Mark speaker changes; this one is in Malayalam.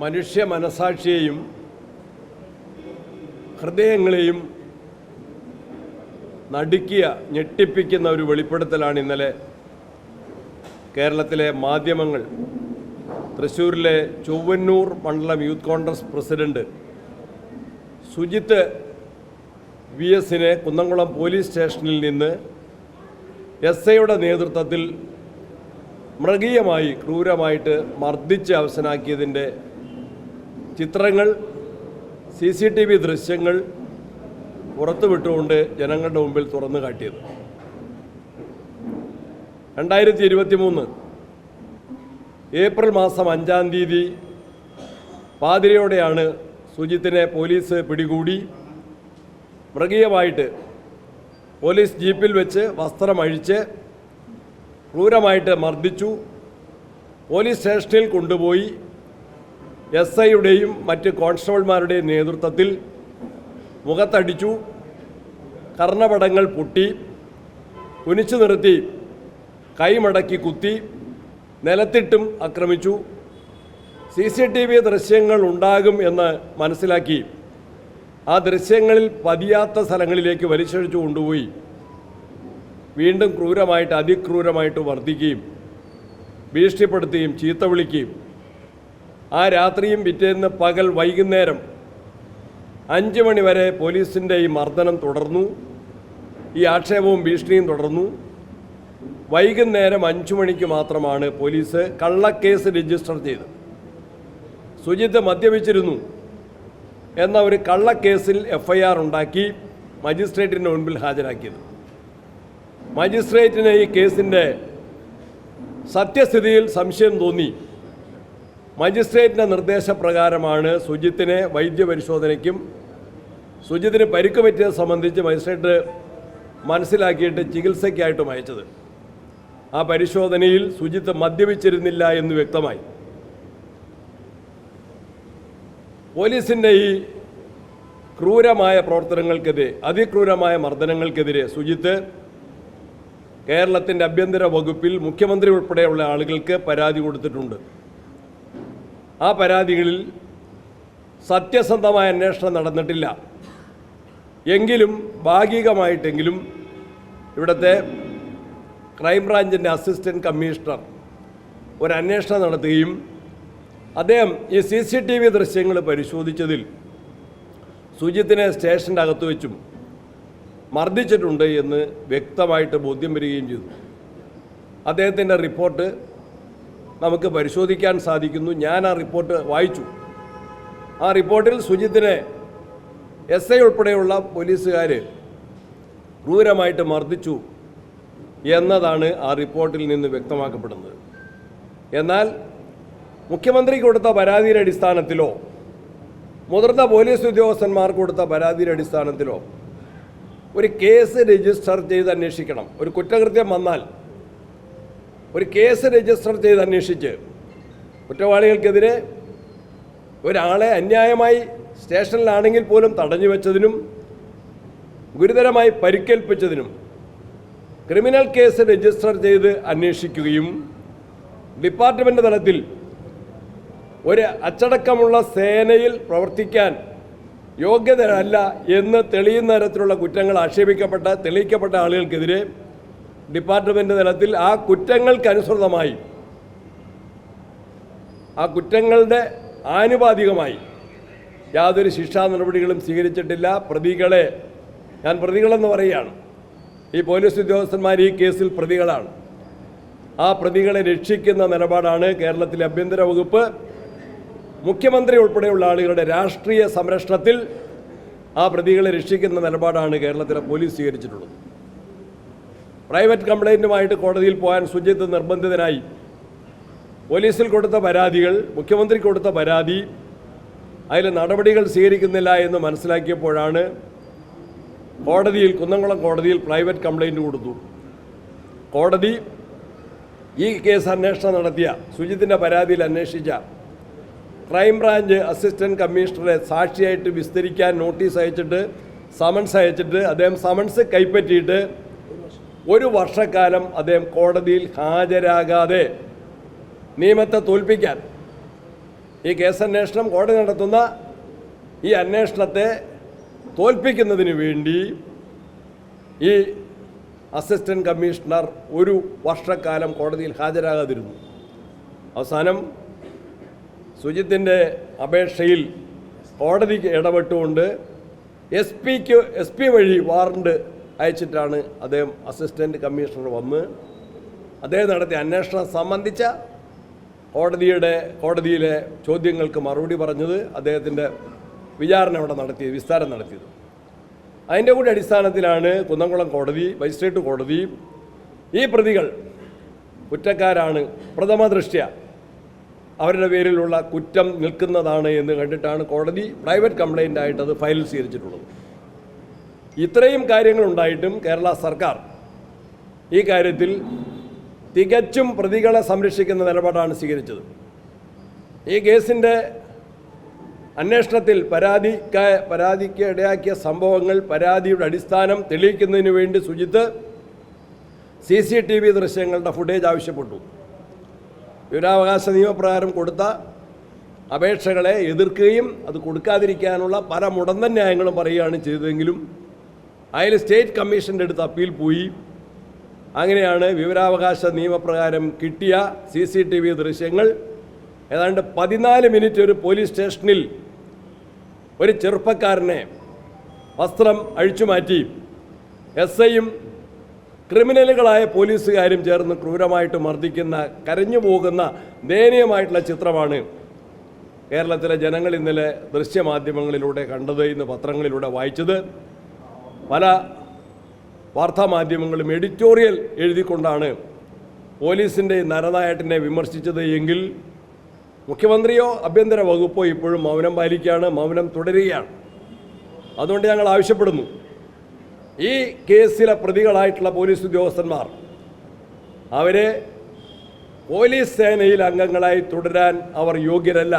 Speaker 1: മനുഷ്യ മനസാക്ഷിയെയും ഹൃദയങ്ങളെയും നടുക്കിയ ഞെട്ടിപ്പിക്കുന്ന ഒരു വെളിപ്പെടുത്തലാണ് ഇന്നലെ കേരളത്തിലെ മാധ്യമങ്ങൾ. തൃശ്ശൂരിലെ ചൊവ്വന്നൂർ മണ്ഡലം youth Congress president Sujith V എസിനെ കുന്നംകുളം പോലീസ് സ്റ്റേഷനിൽ നിന്ന് എസ് ഐയുടെ നേതൃത്വത്തിൽ മൃഗീയമായി ക്രൂരമായിട്ട് മർദ്ദിച്ച് അവസാനാക്കിയതിന്റെ ചിത്രങ്ങൾ സി സി ടി വി ദൃശ്യങ്ങൾ പുറത്തുവിട്ടുകൊണ്ട് ജനങ്ങളുടെ മുമ്പിൽ തുറന്നു കാട്ടിയത്. രണ്ടായിരത്തി ഇരുപത്തി മൂന്ന് ഏപ്രിൽ മാസം അഞ്ചാം തീയതി പാതിരയോടെയാണ് സുജിത്തിനെ പോലീസ് പിടികൂടി. മൃഗീയമായിട്ട് പോലീസ് ജീപ്പിൽ വെച്ച് വസ്ത്രം അഴിച്ച് ക്രൂരമായിട്ട് മർദ്ദിച്ചു. പോലീസ് സ്റ്റേഷനിൽ കൊണ്ടുപോയി. എസ് ഐയുടെയും മറ്റ് കോൺസ്റ്റബിൾമാരുടെയും നേതൃത്വത്തിൽ മുഖത്തടിച്ചു കർണപടങ്ങൾ പൊട്ടി കുനിച്ചു നിർത്തി കൈമടക്കി കുത്തി നിലത്തിട്ടും ആക്രമിച്ചു. സി സി ടി വി ദൃശ്യങ്ങൾ ഉണ്ടാകും എന്ന് മനസ്സിലാക്കി. ആ ദൃശ്യങ്ങളിൽ പതിയാത്ത സ്ഥലങ്ങളിലേക്ക് വലിച്ചഴിച്ചു കൊണ്ടുപോയി. വീണ്ടും ക്രൂരമായിട്ട് അതിക്രൂരമായിട്ട് വർദ്ധിക്കുകയും ഭീഷണിപ്പെടുത്തുകയും ചീത്ത വിളിക്കുകയും ആ രാത്രിയും പിറ്റേന്ന് പകൽ വൈകുന്നേരം അഞ്ച് മണിവരെ പോലീസിന്റെ ഈ മർദ്ദനം തുടർന്നു. ഈ ആക്ഷേപവും ഭീഷണിയും തുടർന്നു. വൈകുന്നേരം അഞ്ചു മണിക്ക് മാത്രമാണ് പോലീസ് കള്ളക്കേസ് രജിസ്റ്റർ ചെയ്തത്. സുജിത്ത് മദ്യപിച്ചിരുന്നു എന്ന ഒരു കള്ളക്കേസിൽ എഫ് ഐ ആർ ഉണ്ടാക്കി മജിസ്ട്രേറ്റിന്റെ മുൻപിൽ ഹാജരാക്കിയത്. മജിസ്ട്രേറ്റിന് ഈ കേസിന്റെ സത്യസ്ഥിതിയിൽ സംശയം തോന്നി. മജിസ്ട്രേറ്റിന്റെ നിർദ്ദേശപ്രകാരമാണ് സുജിത്തിനെ വൈദ്യപരിശോധനയ്ക്കും സുജിത്തിന് പരിക്ക് പറ്റിയത് സംബന്ധിച്ച് മജിസ്ട്രേറ്റ് മനസ്സിലാക്കിയിട്ട് ചികിത്സയ്ക്കായിട്ടും അയച്ചത്. ആ പരിശോധനയിൽ സുജിത്ത് മദ്യപിച്ചിരുന്നില്ല എന്ന് വ്യക്തമായി. പോലീസിന്റെ ഈ ക്രൂരമായ പ്രവർത്തനങ്ങൾക്കെതിരെ അതിക്രൂരമായ മർദ്ദനങ്ങൾക്കെതിരെ സുജിത്ത് കേരളത്തിന്റെ ആഭ്യന്തര വകുപ്പിൽ മുഖ്യമന്ത്രി ഉൾപ്പെടെയുള്ള ആളുകൾക്ക് പരാതി കൊടുത്തിട്ടുണ്ട്. ആ പരാതികളിൽ സത്യസന്ധമായ അന്വേഷണം നടന്നിട്ടില്ല. എങ്കിലും ഭാഗികമായിട്ടെങ്കിലും ഇവിടുത്തെ ക്രൈംബ്രാഞ്ചിന്റെ അസിസ്റ്റന്റ് കമ്മീഷണർ ഒരു അന്വേഷണം നടത്തുകയും അദ്ദേഹം ഈ സി സി ടി വി ദൃശ്യങ്ങൾ പരിശോധിച്ചതിൽ സുജിത്തിനെ സ്റ്റേഷന്റെ അകത്ത് വെച്ചും മർദ്ദിച്ചിട്ടുണ്ട് എന്ന് വ്യക്തമായിട്ട് ബോധ്യം വരികയും ചെയ്തു. അദ്ദേഹത്തിന്റെ റിപ്പോർട്ട് നമുക്ക് പരിശോധിക്കാൻ സാധിക്കുന്നു. ഞാൻ ആ റിപ്പോർട്ട് വായിച്ചു. ആ റിപ്പോർട്ടിൽ സുജിത്തിനെ എസ് ഐ ഉൾപ്പെടെയുള്ള പോലീസുകാർ ക്രൂരമായിട്ട് മർദ്ദിച്ചു എന്നതാണ് ആ റിപ്പോർട്ടിൽ നിന്ന് വ്യക്തമാക്കപ്പെടുന്നത്. എന്നാൽ മുഖ്യമന്ത്രി കൊടുത്ത പരാതിയുടെ അടിസ്ഥാനത്തിലോ മുതിർന്ന പോലീസ് ഉദ്യോഗസ്ഥന്മാർ കൊടുത്ത പരാതിയുടെ അടിസ്ഥാനത്തിലോ ഒരു കേസ് രജിസ്റ്റർ ചെയ്ത് അന്വേഷിക്കണം. ഒരു കുറ്റകൃത്യം വന്നാൽ ഒരു കേസ് രജിസ്റ്റർ ചെയ്ത് അന്വേഷിച്ച് കുറ്റവാളികൾക്കെതിരെ ഒരാളെ അന്യായമായി സ്റ്റേഷനിലാണെങ്കിൽ പോലും തടഞ്ഞു വെച്ചതിനും ഗുരുതരമായി പരിക്കേൽപ്പിച്ചതിനും ക്രിമിനൽ കേസ് രജിസ്റ്റർ ചെയ്ത് അന്വേഷിക്കുകയും ഡിപ്പാർട്ട്മെന്റ് തലത്തിൽ ഒരു അച്ചടക്കമുള്ള സേനയിൽ പ്രവർത്തിക്കാൻ യോഗ്യതയല്ല എന്ന് തെളിയുന്ന തരത്തിലുള്ള കുറ്റങ്ങൾ ആക്ഷേപിക്കപ്പെട്ട തെളിയിക്കപ്പെട്ട ആളുകൾക്കെതിരെ ഡിപ്പാർട്ട്മെന്റ് തലത്തിൽ ആ കുറ്റങ്ങൾക്കനുസൃതമായി ആ കുറ്റങ്ങളുടെ ആനുപാതികമായി യാതൊരു ശിക്ഷാ നടപടികളും സ്വീകരിച്ചിട്ടില്ല. പ്രതികളെ ഞാൻ പ്രതികളെന്ന് പറയുകയാണ്. ഈ പോലീസ് ഉദ്യോഗസ്ഥന്മാർ ഈ കേസിൽ പ്രതികളാണ്. ആ പ്രതികളെ രക്ഷിക്കുന്ന നിലപാടാണ് കേരളത്തിലെ ആഭ്യന്തര വകുപ്പ്. മുഖ്യമന്ത്രി ഉൾപ്പെടെയുള്ള ആളുകളുടെ രാഷ്ട്രീയ സംരക്ഷണത്തിൽ ആ പ്രതികളെ രക്ഷിക്കുന്ന നിലപാടാണ് കേരളത്തിലെ പോലീസ് സ്വീകരിച്ചിട്ടുള്ളത്. പ്രൈവറ്റ് കംപ്ലൈന്റുമായിട്ട് കോടതിയിൽ പോകാൻ സുജിത്ത് നിർബന്ധിതനായി. പോലീസിൽ കൊടുത്ത പരാതികൾ മുഖ്യമന്ത്രി കൊടുത്ത പരാതി അതിൽ നടപടികൾ സ്വീകരിക്കുന്നില്ല എന്ന് മനസ്സിലാക്കിയപ്പോഴാണ് കോടതിയിൽ കുന്നംകുളം കോടതിയിൽ പ്രൈവറ്റ് കംപ്ലൈന്റ് കൊടുത്തു. കോടതി ഈ കേസ് അന്വേഷണം നടത്തിയ സുജിത്തിന്റെ പരാതിയിൽ അന്വേഷിച്ച ക്രൈംബ്രാഞ്ച് അസിസ്റ്റന്റ് കമ്മീഷണറെ സാക്ഷിയായിട്ട് വിസ്തരിക്കാൻ നോട്ടീസ് അയച്ചിട്ട് സമൻസ് അയച്ചിട്ട് അദ്ദേഹം സമൻസ് കൈപ്പറ്റിയിട്ട് ഒരു വർഷക്കാലം അദ്ദേഹം കോടതിയിൽ ഹാജരാകാതെ നിയമത്തെ തോൽപ്പിക്കാൻ. ഈ കേസന്വേഷണം കോടതി നടത്തുന്ന ഈ അന്വേഷണത്തെ തോൽപ്പിക്കുന്നതിന് വേണ്ടി ഈ അസിസ്റ്റന്റ് കമ്മീഷണർ ഒരു വർഷക്കാലം കോടതിയിൽ ഹാജരാകാതിരുന്നു. അവസാനം സുജിത്തിന്റെ അപേക്ഷയിൽ കോടതിക്ക് ഇടപെട്ടുകൊണ്ട് എസ് പിക്ക് എസ് പി വഴി വാറണ്ട് അയച്ചിട്ടാണ് അദ്ദേഹം അസിസ്റ്റന്റ് കമ്മീഷണർ വന്ന് അദ്ദേഹം നടത്തിയ അന്വേഷണം സംബന്ധിച്ച കോടതിയുടെ കോടതിയിലെ ചോദ്യങ്ങൾക്ക് മറുപടി പറഞ്ഞത് അദ്ദേഹത്തിന്റെ വിചാരണ അവിടെ നടത്തിയത് വിസ്താരം നടത്തിയത്. അതിന്റെ കൂടി അടിസ്ഥാനത്തിലാണ് കുന്നംകുളം കോടതി മജിസ്ട്രേറ്റ് കോടതി ഈ പ്രതികൾ കുറ്റക്കാരാണ്. പ്രഥമ ദൃഷ്ട്യ അവരുടെ പേരിലുള്ള കുറ്റം നിൽക്കുന്നതാണ് എന്ന് കണ്ടിട്ടാണ് കോടതി പ്രൈവറ്റ് കംപ്ലൈന്റ് ആയിട്ട് അത് ഫയൽ സ്വീകരിച്ചിട്ടുള്ളത് ഇത്രയും കാര്യങ്ങളുണ്ടായിട്ടും കേരള സർക്കാർ ഈ കാര്യത്തിൽ തികച്ചും പ്രതികളെ സംരക്ഷിക്കുന്ന നിലപാടാണ് സ്വീകരിച്ചത്. ഈ കേസിന്റെ അന്വേഷണത്തിൽ പരാതിക്ക പരാതിക്ക് ഇടയാക്കിയ സംഭവങ്ങൾ പരാതിയുടെ അടിസ്ഥാനം തെളിയിക്കുന്നതിന് വേണ്ടി Sujith C C T V ദൃശ്യങ്ങളുടെ ഫുട്ടേജ് ആവശ്യപ്പെട്ടു. വിവരാവകാശ നിയമപ്രകാരം കൊടുത്ത അപേക്ഷകളെ എതിർക്കുകയും അത് കൊടുക്കാതിരിക്കാനുള്ള പല മുടന്തൻ ന്യായങ്ങളും പറയുകയാണ് ചെയ്തതെങ്കിലും അതിൽ സ്റ്റേറ്റ് കമ്മീഷന്റെ അടുത്ത് അപ്പീൽ പോയി. അങ്ങനെയാണ് വിവരാവകാശ നിയമപ്രകാരം കിട്ടിയ സി സി ടി വി ദൃശ്യങ്ങൾ. ഏതാണ്ട് പതിനാല് മിനിറ്റ് ഒരു പോലീസ് സ്റ്റേഷനിൽ ഒരു ചെറുപ്പക്കാരനെ വസ്ത്രം അഴിച്ചുമാറ്റി എസ് ഐയും ക്രിമിനലുകളായ പോലീസുകാരും ചേർന്ന് ക്രൂരമായിട്ട് മർദ്ദിക്കുന്ന കരഞ്ഞു പോകുന്ന ദയനീയമായിട്ടുള്ള ചിത്രമാണ് കേരളത്തിലെ ജനങ്ങൾ ഇന്നലെ ദൃശ്യമാധ്യമങ്ങളിലൂടെ കണ്ടത് ഇന്ന് പത്രങ്ങളിലൂടെ വായിച്ചത്. പല വാർത്താമാധ്യമങ്ങളും എഡിറ്റോറിയൽ എഴുതിക്കൊണ്ടാണ് പോലീസിന്റെ നരനായട്ടിനെ വിമർശിച്ചത് എങ്കിൽ മുഖ്യമന്ത്രിയോ ആഭ്യന്തര വകുപ്പോ ഇപ്പോഴും മൗനം പാലിക്കുകയാണ് മൗനം തുടരുകയാണ്. അതുകൊണ്ട് ഞങ്ങൾ ആവശ്യപ്പെടുന്നു. ഈ കേസിലെ പ്രതികളായിട്ടുള്ള പോലീസ് ഉദ്യോഗസ്ഥന്മാർ അവരെ പോലീസ് സേനയിൽ അംഗങ്ങളായി തുടരാൻ അവർ യോഗ്യരല്ല.